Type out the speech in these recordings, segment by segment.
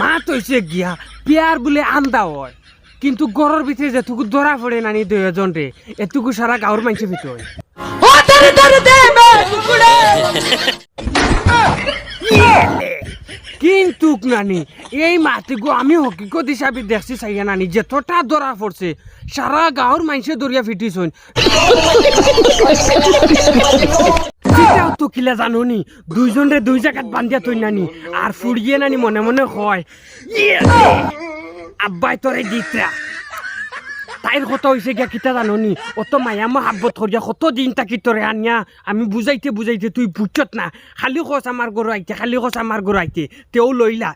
মা তৈছে গিয়া পিয়ার বলে আন্দা হয়। কিন্তু গড়ের ভিতরে যেটুকু ধরা পড়ে নানি দুজন রে এটুকু সারা গাঁর মানুষের ভিতরে কিন্তু নানি এই মাটিগু আমি হকিকত হিসাবে দেখছি চাইয়া নানি যেতটা ধরা পড়ছে সারা গাঁর মানুষে দরিয়া ফিটিছন তো কিলা জানো নি দুইজন রে দুই জায়গাত বান্ধিয়া তৈ নানি, আর ফুড়িয়ে নানি মনে মনে হয় ইয়ে! আব্বাই তোরে দিতরা তাইর কথা হয়েছে গিয়া কিতা জানো নি অত মায়া মহাব্বত করিয়া কত দিন তাকি তোরে আনিয়া? আমি বুঝাইতে বুঝাইতে তুই বুঝছত না। খালি খোঁজ আমার গরু আইতে, খালি খোঁজ আমার গরু আইতে, তেও লইলা।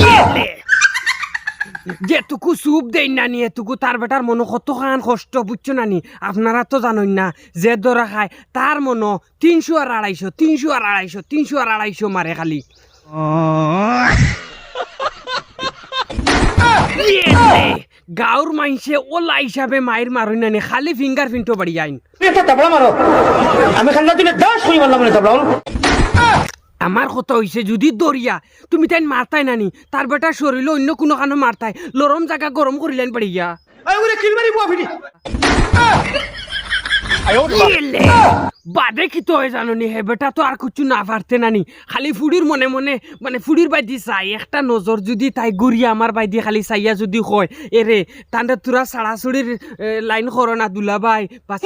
ইয়েলে! যেটুকু সুপ দেই নানি, এটুকু তার বেটার মনো কত খান কষ্ট, বুঝছ নানি? আপনারা তো জানেন না যে দরা খায় তার মনো তিনশো আর আড়াইশো তিনশো আর আড়াইশো তিনশো আর আড়াইশো মারে খালি! গাঁর মাইসে ওলা হিসাবে মায়ের মারুন নানি, খালি ফিঙ্গার প্রিন্টও বাড়ি তাবলা মারো আমি দিনে দশ করি মারলাম আমার কথা হয়েছে যদি দরিয়া, তুমি তাই মারতাই নানি, তার বেটার শরীরে অন্য কোনো কানো মারতাই, লরম জায়গা গরম করিলেন পারিয়া বাদে কি তো হয় জানো নি হে? বেটা আর কিছু না পারতে নানি। খালি ফুডির মনে মনে মানে ফুডির বাইদি চাই। একটা নজর যদি তাই ঘুরিয়া আমার বাইদি খালি চাইয়া যদি কয় এরে তান্ডে তোরা সাড়াছড়ির লাইন করো না দুলা ভাই বা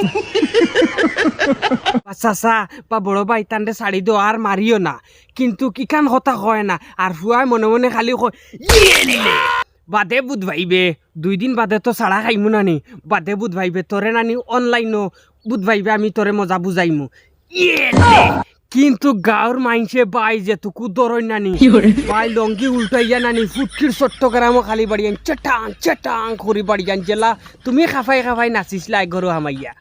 বা চাচা, বা বড় ভাই তান্ডে শাড়ি দো আর মারিও না। কিন্তু কিখান কথা কয় না? আর ফুয়াই মনে মনে খালি কয় বাদে বুধ ভাইবে, দুই দিন বাদে তো ছাড়া খাইমু নানি। বাদে বুধ ভাইবে তোরে নানি অনলাইনও বুধ ভাইবে আমি তোরে মজা বুঝাইমু! কিন্তু গাঁর মাইনসে বাই যেটুকু দরই নানি। বাই লঙ্গি উল্টাইয়া নানি ফুটকির চট্টগ্রামও খালি বাড়িয়ান চেটাং চেটাং করি বাড়িয়ান জেলা তুমি খাফাই খাফাই নাচিছিলা ঘর হামাইয়া!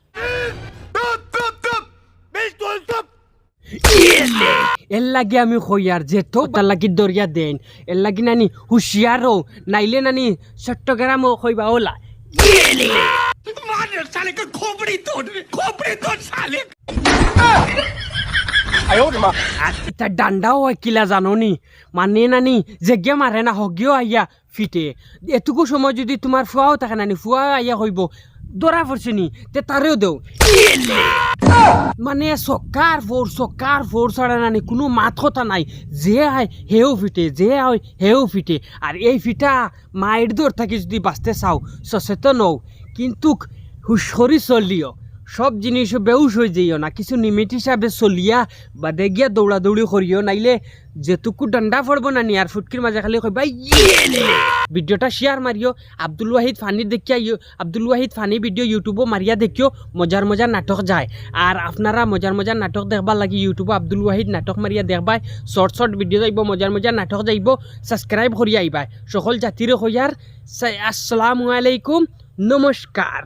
এর লাগি আমি কইয়ার যে তো তার লাগি দরিয়া দেন। এর লাগি নানি হুশিয়ারও নাইলে নানি চট্টগ্রামও কইবা ওলা। ইয়েলে! আর এটা ডান্ডাও হয় কিলা জানো নি মানে নানি জেগে মারে না হগিও আইয়া ফিটে। এটুকু সময় যদি তোমার ফুয়াও থাকে নানি ফুয়া আইয়া হইব। দরা পড়ছে নি তে তারেও দেও। মানে সকার ফোর সকার ফোর ছাড়া নানি কোনো মাত কথা নাই। যে হয় হেও ফিটে যে হয় হেও ফিটে। আর এই ফিটা মায়ের দৌড় থাকি যদি বাঁচতে চাও সচেতন হও। কিন্তু হুশরি চলিও। সব জিনিস বেউস হয়ে যাইও না। কিছু নিমিট হিসাবে চলিয়া বাদে গিয়া দৌড়াদৌড়ি করিও নাইলে যেটুকু ডান্ডা পড়ব না নি আর ফুটকির মাঝে খালি কইবা ইয়েলে! ভিডিওটা শেয়ার মারিও আব্দুল ওয়াহিদ ফানি দেখিয়া আব্দুল ওয়াহিদ ফানি ভিডিও ইউটিউবও মারিয়া দেখিও মজার মজার নাটক যায়। আর আপনারা মজার মজার নাটক দেখবার লাগি ইউটিউবে আব্দুল ওয়াহিদ নাটক মারিয়া দেখবাই। শর্ট শর্ট ভিডিও যাইব মজার মজার নাটক যাইব সাবস্ক্রাইব করি আইবাই। সকল জাতির হইয়ার আসসালামু আলাইকুম নমস্কার